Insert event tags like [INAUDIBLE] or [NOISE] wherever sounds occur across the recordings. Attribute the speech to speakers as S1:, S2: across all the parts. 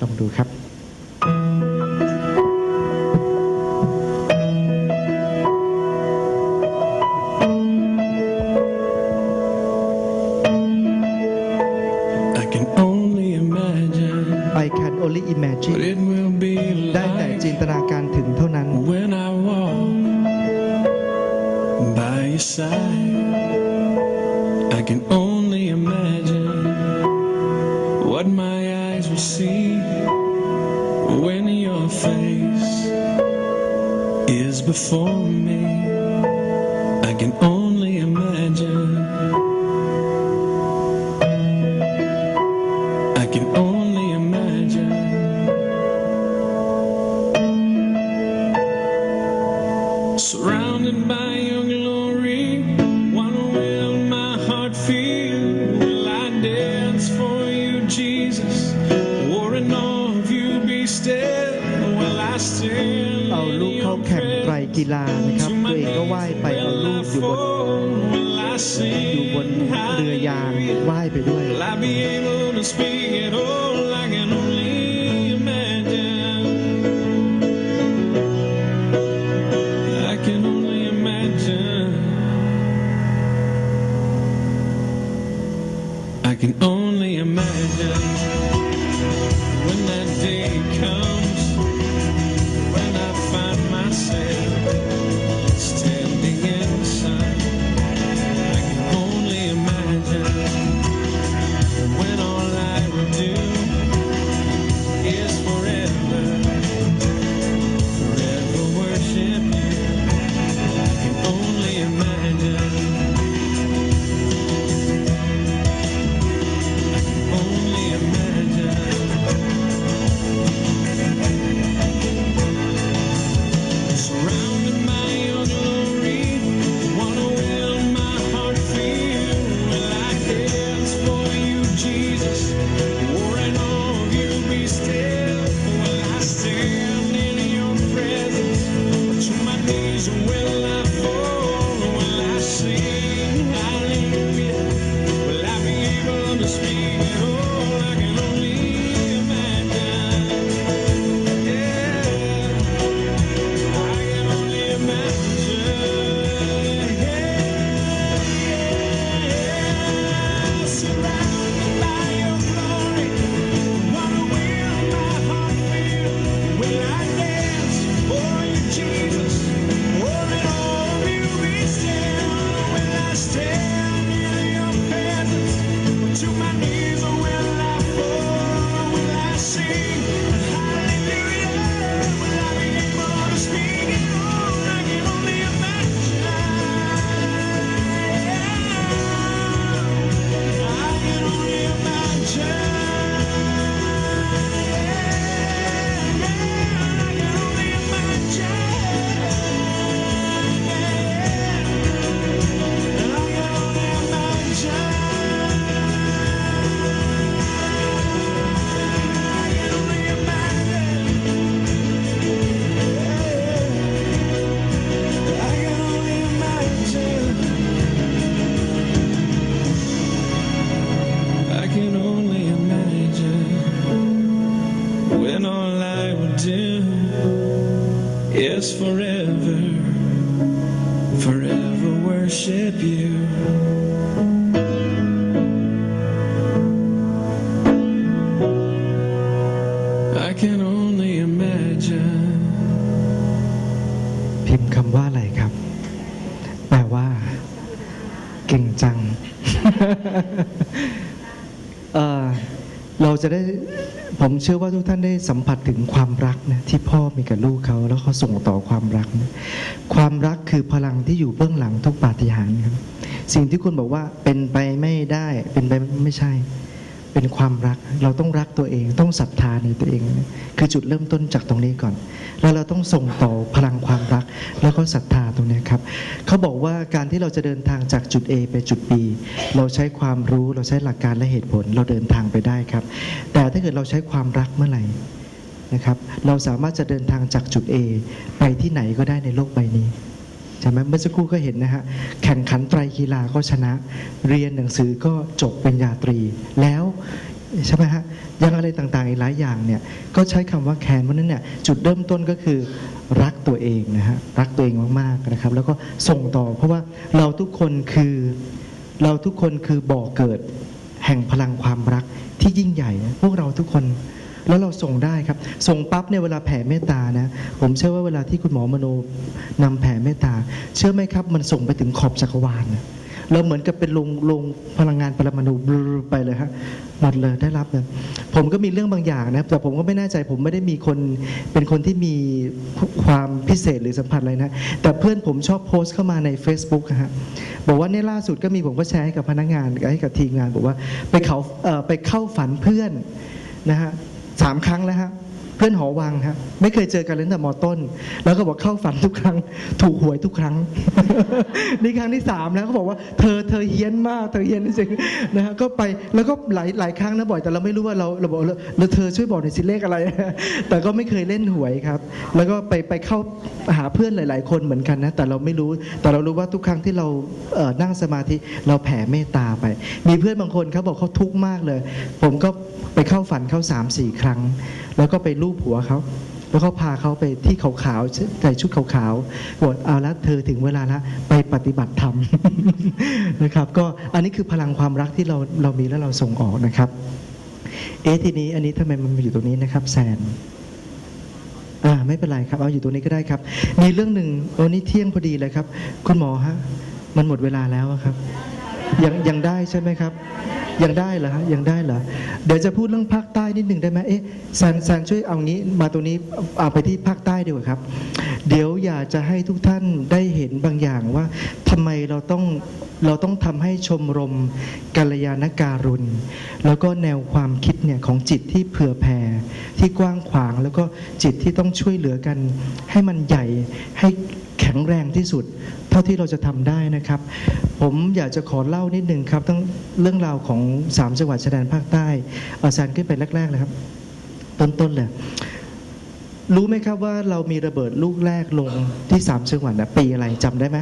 S1: ลองดูครับ
S2: I can only imagine
S1: I can only
S2: what
S1: imagine
S2: it will be
S1: ได้แต่จิน
S2: like
S1: ตนาการถึงเท่านั้น
S2: when I walk by your side. I can only imagine what my eyes will see when your face is before me. I can only
S1: ไตร
S2: presence?
S1: กีฬานะครับ
S2: To
S1: ตัว
S2: my
S1: เองก็ว่าย
S2: knees
S1: ไปเอา
S2: will
S1: ลู
S2: I
S1: กอยู่บน
S2: fall? Will I
S1: อยู่บน
S2: sing
S1: เรือยาง
S2: hallelujah?
S1: ว่ายไปด้วย
S2: Will I be able say always will. is forever, forever worship you. I can only imagine.
S1: พิมพ์คำว่าอะไรครับ แปลว่า เก่งจัง เอ่อ [LAUGHS] เราจะได้ผมเชื่อว่าทุกท่านได้สัมผัสถึงความรักนะที่พ่อมีกับลูกเขาแล้วเขาส่งต่อความรักนะความรักคือพลังที่อยู่เบื้องหลังทุกปาฏิหาริย์ครับ สิ่งที่คุณบอกว่าเป็นไปไม่ได้เป็นไปไม่ใช่ เป็นความรักเราต้องรักตัวเอง ต้องศรัทธาในตัวเอง คือจุดเริ่มต้นจากตรงนี้ก่อน แล้วเราต้องส่งต่อพลังความรัก แล้วก็ศรัทธาตรงนี้ครับเขาบอกว่าการที่เราจะเดินทางจากจุด A ไปจุด B เราใช้ความรู้เราใช้หลักการและเหตุผลเราเดินทางไปได้ครับ แต่ถ้าเกิดเราใช้ความรักเมื่อไหร่นะครับ เราสามารถจะเดินทางจากจุด A ไปที่ไหนก็ได้ในโลกใบนี้ ช่ไหมเมื่อสักครู่ก็เห็นนะฮะแข่งขันไตรกีฬาก็ชนะ เรียนหนังสือก็จบปริญญาตรี แล้วใช่ไหมฮะยังอะไรต่างๆอีกหลายอย่างเนี่ยก็ใช้คำว่าแคนเพราะฉะนั้นเนี่ยจุดเริ่มต้นก็คือรักตัวเองนะฮะรักตัวเองมากๆนะครับ แล้วก็ส่งต่อเพราะว่าเราทุกคนคือเราทุกคนคือบ่อเกิดแห่งพลังความรักที่ยิ่งใหญ่นะพวกเราทุกคน แล้วเราส่งได้ครับ ส่งปั๊บเนี่ยเวลาแผ่เมตตานะ ผมเชื่อว่าเวลาที่คุณหมอมโนนำแผ่เมตตา เชื่อไหมครับ มันส่งไปถึงขอบจักรวาลนะเราเหมือนกับเป็นลงลงพลังงานปรมาณูบลูไปเลยฮะหมดเลยได้รับเลยผมก็มีเรื่องบางอย่างนะแต่ผมก็ไม่แน่ใจผมไม่ได้มีคนเป็นคนที่มีความพิเศษหรือสัมผัสอะไรนะ แต่เพื่อนผมชอบโพสต์เข้ามาใน Facebook ฮะบอกว่าเนี่ยล่าสุดก็มีผมก็แชร์ให้กับพนักงานให้กับทีมงานบอกว่าไปเขาเอ่อไปเข้าฝันเพื่อนนะฮะ สามครั้งแล้วฮะ เพื่อนหอวังฮะไม่เคยเจอกันเลยตั้งแต่มอต้น แล้วก็บอกเข้าฝันทุกครั้ง ถูกหวยทุกครั้งนี่ครั้งที่สามแล้วเขาบอกว่าเธอเธอเฮี้ยนมากเธอเฮี้ยนจริงนะฮะก็ไปแล้วก็หลายหลายครั้งนะบ่อยแต่เราไม่รู้ว่าเราเราบอกแล้วเธอช่วยบอกหน่อยสิเลขอะไร แต่ก็ไม่เคยเล่นหวยครับ แล้วก็ไปไปเข้าหาเพื่อนหลาย ๆ คนเหมือนกันนะแต่เราไม่รู้แต่เรารู้ว่าทุกครั้งที่เราเอ่อนั่งสมาธิเราแผ่เมตตาไป มีเพื่อนบางคนเขาบอกเขาทุกข์มากเลย ผมก็ไปเข้าฝันเข้าสามสี่ครั้ง แล้วก็ไปลูบหัวเขาแล้วก็พาเขาไปที่ขาวๆใส่ชุดขาวๆบอกเอาละเธอถึงเวลาละไปปฏิบัติธรรมนะครับ ก็อันนี้คือพลังความรักที่เราเรามีแล้วเราส่งออกนะครับ เอ๊ะทีนี้อันนี้ทำไมมันมาอยู่ตรงนี้นะครับ แซนอ่าไม่เป็นไรครับ เอาอยู่ตรงนี้ก็ได้ครับ มีเรื่องหนึ่งวันนี้เที่ยงพอดีเลยครับ คุณหมอฮะมันหมดเวลาแล้วครับ ยังยังได้ใช่ไหมครับยังได้เหรอฮะยังได้เหรอเดี๋ยวจะพูดเรื่องภาคใต้นิดหนึ่งได้ไหมเอ๊ะแซนแซนช่วยเอางี้มาตรงนี้เอาไปที่ภาคใต้ดีกว่าครับ เดี๋ยวอยากจะให้ทุกท่านได้เห็นบางอย่างว่าทำไมเราต้องเราต้องทำให้ชมรมกัลยาณการุณ แล้วก็แนวความคิดเนี่ยของจิตที่เผื่อแผ่ที่กว้างขวางแล้วก็จิตที่ต้องช่วยเหลือกัน ให้มันใหญ่ให้แข็งแรงที่สุด เท่าที่เราจะทำได้นะครับ ผมอยากจะขอเล่านิดหนึ่งครับตั้งเรื่องราวของสามจังหวัดชายแดนภาคใต้เอาแซนขึ้นไปแรกๆเลยครับ ต้นๆเลยรู้ไหมครับว่าเรามีระเบิดลูกแรกลงที่สามจังหวัดนะปีอะไรจำได้ไหม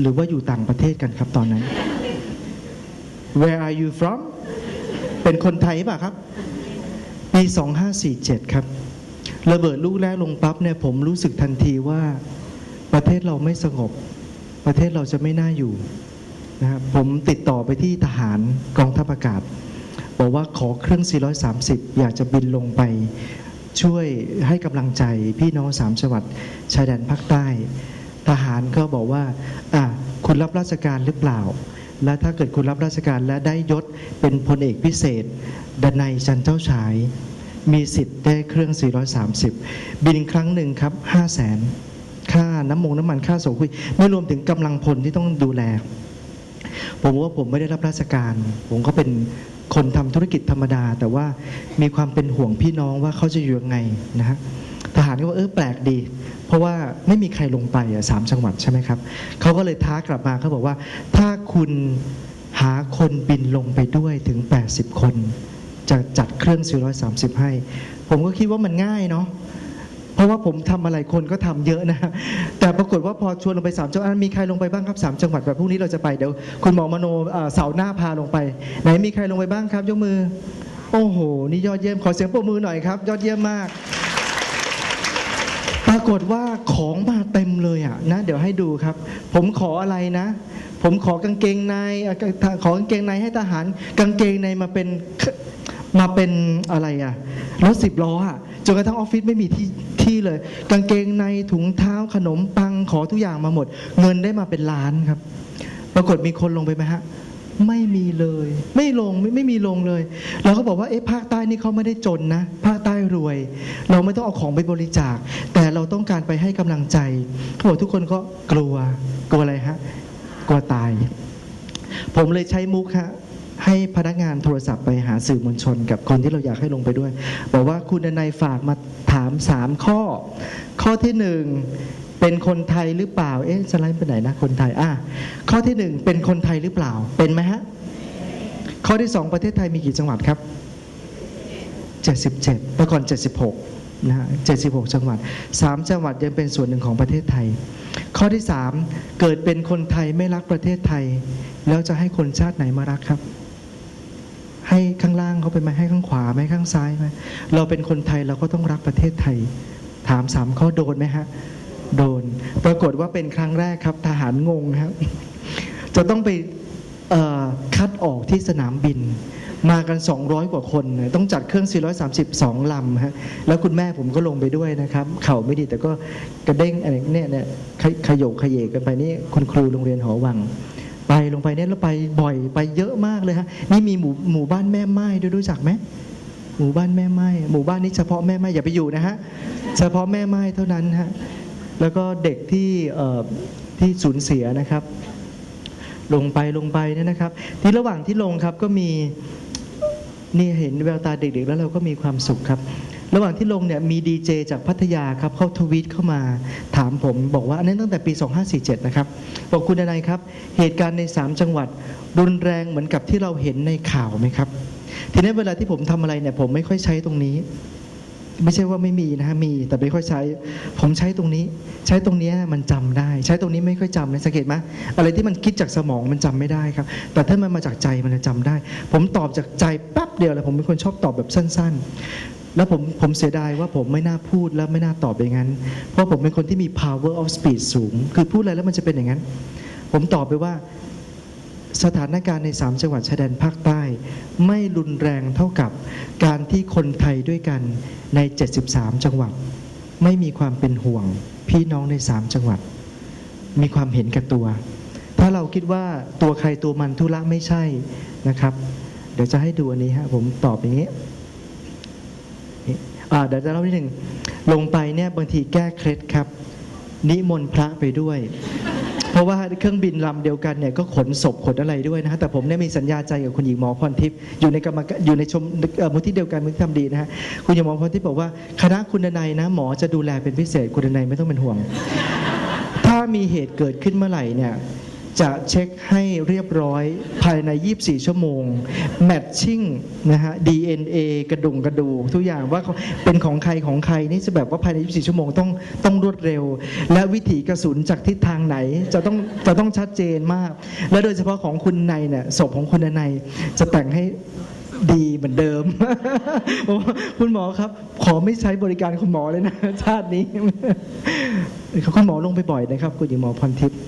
S1: หรือว่าอยู่ต่างประเทศกันครับตอนนั้น Where are you from เป็นคนไทยป่ะครับ ปี 2547 ครับ ระเบิดลูกแรกลงปั๊บเนี่ยผมรู้สึกทันทีว่าประเทศเราไม่สงบ ประเทศเราจะไม่น่าอยู่นะครับผมติดต่อไปที่ทหารกองทัพอากาศ บอกว่าขอเครื่อง 430 อยากจะบินลงไป ช่วยให้กำลังใจพี่น้องสามจังหวัดชายแดนภาคใต้ ทหารก็บอกว่าอะคุณรับราชการหรือเปล่า และถ้าเกิดคุณรับราชการและได้ยศเป็นพลเอกพิเศษดนัยจันเจ้าฉาย มีสิทธิ์ได้เครื่อง 430 บินครั้งหนึ่งครับ 5 0 0แสน ค่าน้ำมงน้ำมันค่าโสคุยไม่รวมถึงกำลังพลที่ต้องดูแล ผมว่าผมไม่ได้รับราชการ ผมก็เป็นคนทำธุรกิจธรรมดา แต่ว่ามีความเป็นห่วงพี่น้องว่าเขาจะอยู่ยังไงนะฮะทหารก็ว่าเออแปลกดี เพราะว่าไม่มีใครลงไปสามจังหวัดใช่ไหมครับเขาก็เลยท้ากลับมาเขาบอกว่า ถ้าคุณหาคนบินลงไปด้วยถึง 80 คน จะจัดเครื่อง 430 ให้ ผมก็คิดว่ามันง่ายเนาะ เพราะว่าผมทำอะไรคนก็ทำเยอะนะ แต่ปรากฏว่าพอชวนลงไปสามจังหวัดมีใครลงไปบ้างครับสามจังหวัดแบบพรุ่งนี้เราจะไปเดี๋ยวคุณหมอมโนเสาหน้าพาลงไป ไหนมีใครลงไปบ้างครับยกมือ โอ้โห นี่ยอดเยี่ยมขอเสียงปรบมือหน่อยครับ ยอดเยี่ยมมาก ปรากฏว่าของมาเต็มเลยอะนะ เดี๋ยวให้ดูครับ ผมขออะไรนะ ผมขอกางเกงในขอกางเกงในให้ทหาร กางเกงในมาเป็นมาเป็นอะไรอะรถสิบล้ออะ จนกระทั่งออฟฟิศไม่มีที่ที่เลย กางเกงในถุงเท้าขนมปังขอทุกอย่างมาหมด เงินได้มาเป็นล้านครับ ปรากฏมีคนลงไปไหมฮะไม่มีเลย ไม่ลงไม่ไม่มีลงเลยเราก็บอกว่าเอ๊ะภาคใต้นี่เขาไม่ได้จนนะ ภาคใต้รวย เราไม่ต้องเอาของไปบริจาค แต่เราต้องการไปให้กำลังใจเขาบอกทุกคนก็กลัวกลัวอะไรฮะกลัวตาย ผมเลยใช้มุกฮะ ให้พนักงานโทรศัพท์ไปหาสื่อมวลชน กับคนที่เราอยากให้ลงไปด้วย บอกว่าคุณนายฝากมาถามสามข้อ ข้อที่หนึ่งเป็นคนไทยหรือเปล่า เอ๊ะสไลด์ไปไหนนะคนไทยอะข้อที่หนึ่งเป็นคนไทยหรือเปล่า เป็นไหมฮะ ข้อที่สองประเทศไทยมีกี่จังหวัดครับ 77เมื่อก่อน 76นะฮะ76 จังหวัด 3 จังหวัดยังเป็นส่วนหนึ่งของประเทศไทย ข้อที่ 3 เกิดเป็นคนไทยไม่รักประเทศไทย แล้วจะให้คนชาติไหนมารักครับ ให้ข้างล่างเขาไปไหมให้ข้างขวาไหมข้างซ้ายไหมเราเป็นคนไทยเราก็ต้องรักประเทศไทย ถามสามข้อโดนไหมฮะ โดน ปรากฏว่าเป็นครั้งแรกครับ ทหารงงครับ จะต้องไปคัดออกที่สนามบิน มากัน 200 กว่าคน ต้องจัดเครื่อง 432 ลำฮะแล้วคุณแม่ผมก็ลงไปด้วยนะครับ เข่าไม่ดีแต่ก็กระเด้งอะไรเนี่ยเนี่ยขยขยโยกขยเยกกันไปนี่คุณครูโรงเรียนหอวัง ไปลงไปเนี่ยแล้วไปบ่อยไปเยอะมากเลยฮะนี่มีหมู่หมู่บ้านแม่ไม้ด้วยรู้จักไหมหมู่บ้านแม่ไม้หมู่บ้านนี้เฉพาะแม่ไม้อย่าไปอยู่นะฮะเฉพาะแม่ไม้เท่านั้นฮะแล้วก็เด็กที่ที่สูญเสียนะครับ ลงไปลงไปเนี่ยนะครับ ที่ระหว่างที่ลงครับก็มีนี่เห็นแววตาเด็กๆ แล้วเราก็มีความสุขครับ ระหว่างที่ลงเนี่ยมีดีเจจากพัทยาครับเขาทวีตเข้ามาถามผมบอกว่าอันนั้นตั้งแต่ปี 2547 นะครับ บอกคุณนายครับ เหตุการณ์ใน 3 จังหวัด รุนแรงเหมือนกับที่เราเห็นในข่าวไหมครับ ทีนี้เวลาที่ผมทำอะไรเนี่ยผมไม่ค่อยใช้ตรงนี้ ไม่ใช่ว่าไม่มีนะฮะมี แต่ไม่ค่อยใช้ ผมใช้ตรงนี้ ใช้ตรงนี้มันจำได้ ใช้ตรงนี้ไม่ค่อยจำนะสังเกตไหมอะไรที่มันคิดจากสมองมันจำไม่ได้ครับ แต่ถ้ามันมาจากใจมันจะจำได้ ผมตอบจากใจแป๊บเดียวเลยผมเป็นคนชอบตอบแบบสั้น ๆ แล้วผมผมเสียดายว่าผมไม่น่าพูดและไม่น่าตอบอย่างนั้น เพราะผมเป็นคนที่มี power of speech สูง คือพูดอะไรแล้วมันจะเป็นอย่างนั้น ผมตอบไปว่าสถานการณ์ใน 3 จังหวัดชายแดนภาคใต้ ไม่รุนแรงเท่ากับการที่คนไทยด้วยกันใน 73 จังหวัด ไม่มีความเป็นห่วง พี่น้องใน 3 จังหวัด มีความเห็นแก่ตัว ถ้าเราคิดว่าตัวใครตัวมันธุระไม่ใช่นะครับ เดี๋ยวจะให้ดูอันนี้ฮะผมตอบอย่างนี้ เดี๋ยวจะเล่านิดหนึ่งลงไปเนี่ยบางทีแก้เคล็ดครับ นิมนต์พระไปด้วย เพราะว่าเครื่องบินลำเดียวกันเนี่ยก็ขนศพขนอะไรด้วยนะฮะแต่ผมเนี่ยมีสัญญาใจกับคุณหญิงหมอพรทิพย์อยู่ในกรรมการอยู่ในชมเอ่อมูลที่เดียวกันมูลที่ทำดีนะฮะคุณหญิงหมอพรทิพย์บอกว่าคณะคุณนัยนะหมอจะดูแลเป็นพิเศษคุณนัยไม่ต้องเป็นห่วง ถ้ามีเหตุเกิดขึ้นเมื่อไหร่เนี่ย จะเช็คให้เรียบร้อยภายใน 24 ชั่วโมงแมทชิ่งนะฮะ DNA กระดุงกระดูกทุกอย่างว่าเขาเป็นของใครของใครนี่จะแบบว่าภายใน 24 ชั่วโมงต้องต้องรวดเร็ว และวิถีกระสุนจากทิศทางไหนจะต้องจะต้องชัดเจนมาก และโดยเฉพาะของคุณในเนี่ยศพของคุณในจะแต่งให้ดีเหมือนเดิมผมว่าคุณหมอครับ ขอไม่ใช้บริการคุณหมอเลยนะ ชาตินี้ คุณหมอลงไปบ่อยนะครับ คุณหญิงหมอพรทิพย์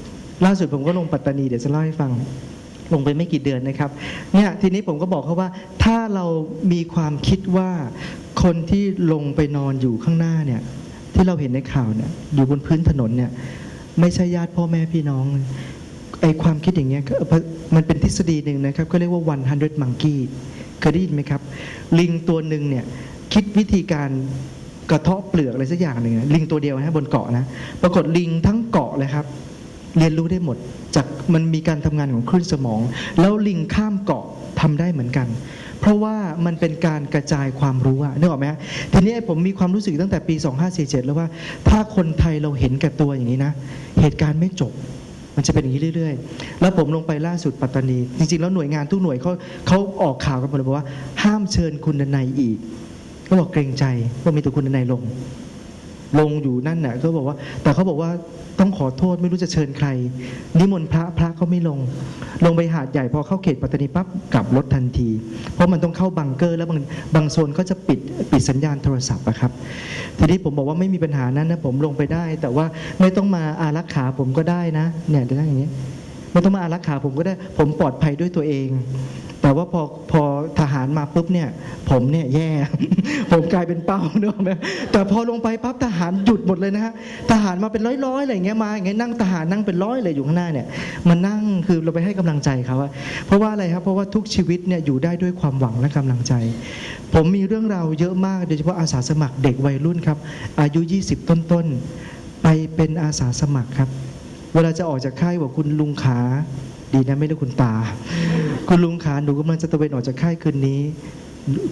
S1: ล่าสุดผมก็ลงปัตตานีเดี๋ยวจะเล่าให้ฟังลงไปไม่กี่เดือนนะครับเนี่ยทีนี้ผมก็บอกเขาว่า ถ้าเรามีความคิดว่าคนที่ลงไปนอนอยู่ข้างหน้าเนี่ยที่เราเห็นในข่าวเนี่ยอยู่บนพื้นถนนเนี่ยไม่ใช่ญาติพ่อแม่พี่น้องไอความคิดอย่างเงี้ยมันเป็นทฤษฎีหนึ่งนะครับก็เรียกว่า 100 monkey เคยได้ยินไหมครับ ลิงตัวหนึ่งเนี่ยคิดวิธีการกระเทาะเปลือกอะไรสักอย่างหนึ่งอะลิงตัวเดียวนะบนเกาะนะปรากฏลิงทั้งเกาะเลยครับ เรียนรู้ได้หมด จากมันมีการทำงานของคลื่นสมอง แล้วลิงข้ามเกาะทำได้เหมือนกัน เพราะว่ามันเป็นการกระจายความรู้อะนึกออกไหมทีนี้ผมมีความรู้สึกตั้งแต่ปี 2547 แล้วว่า ถ้าคนไทยเราเห็นแก่ตัวอย่างนี้นะ เหตุการณ์ไม่จบ มันจะเป็นอย่างนี้เรื่อย ๆ แล้วผมลงไปล่าสุดปัตตานี จริงๆ แล้วหน่วยงานทุกหน่วยเขาเขาออกข่าวกันหมดเลยบอกว่า ห้ามเชิญคุณนัยอีกก็บอกเกรงใจว่ามีแต่คุณนัยลง ลงอยู่นั่นน่ะก็บอกว่า แต่เขาบอกว่าต้องขอโทษไม่รู้จะเชิญใคร นิมนต์พระพระก็ไม่ลง ลงไปหาดใหญ่พอเข้าเขตปัตตานีปั๊บกลับรถทันที เพราะมันต้องเข้าบังเกอร์ แล้วบางบางโซนก็จะปิดปิดสัญญาณโทรศัพท์อะครับทีนี้ผมบอกว่าไม่มีปัญหานั้นนะผมลงไปได้ แต่ว่าไม่ต้องมาอารักขาผมก็ได้นะเนี่ยได้อย่างนี้ไม่ต้องมาอารักขาผมก็ได้ ผมปลอดภัยด้วยตัวเอง แต่ว่าพอพอทหารมาปุ๊บเนี่ยผมเนี่ยแย่ ผมกลายเป็นเป้าเนอะแต่พอลงไปปั๊บทหารหยุดหมดเลยนะฮะทหารมาเป็นร้อยๆอะไรเงี้ยมาอย่างเงี้ยนั่งทหารนั่งเป็นร้อยเลยอยู่ข้างหน้าเนี่ยมานั่งคือเราไปให้กำลังใจเขาอะเพราะว่าอะไรครับเพราะว่าทุกชีวิตเนี่ยอยู่ได้ด้วยความหวังและกำลังใจ ผมมีเรื่องราวเยอะมากโดยเฉพาะอาสาสมัครเด็กวัยรุ่นครับ อายุ 20 ต้นๆ ไปเป็นอาสาสมัครครับ เวลาจะออกจากค่ายบอกคุณลุงขา ดีนะไม่ได้คุณตา คุณลุงขาหนูกำลังจะตะเวนออกจากค่ายคืนนี้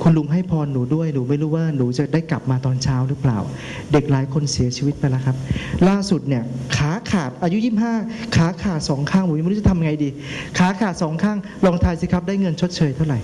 S1: คุณลุงให้พรหนูด้วยหนูไม่รู้ว่าหนูจะได้กลับมาตอนเช้าหรือเปล่า เด็กหลายคนเสียชีวิตไปแล้วครับ ล่าสุดเนี่ยขาขาดอายุ 25 ขาขาดสองข้างผมยังไม่รู้จะทำไงดี ขาขาดสองข้างลองทายสิครับได้เงินชดเชยเท่าไหร่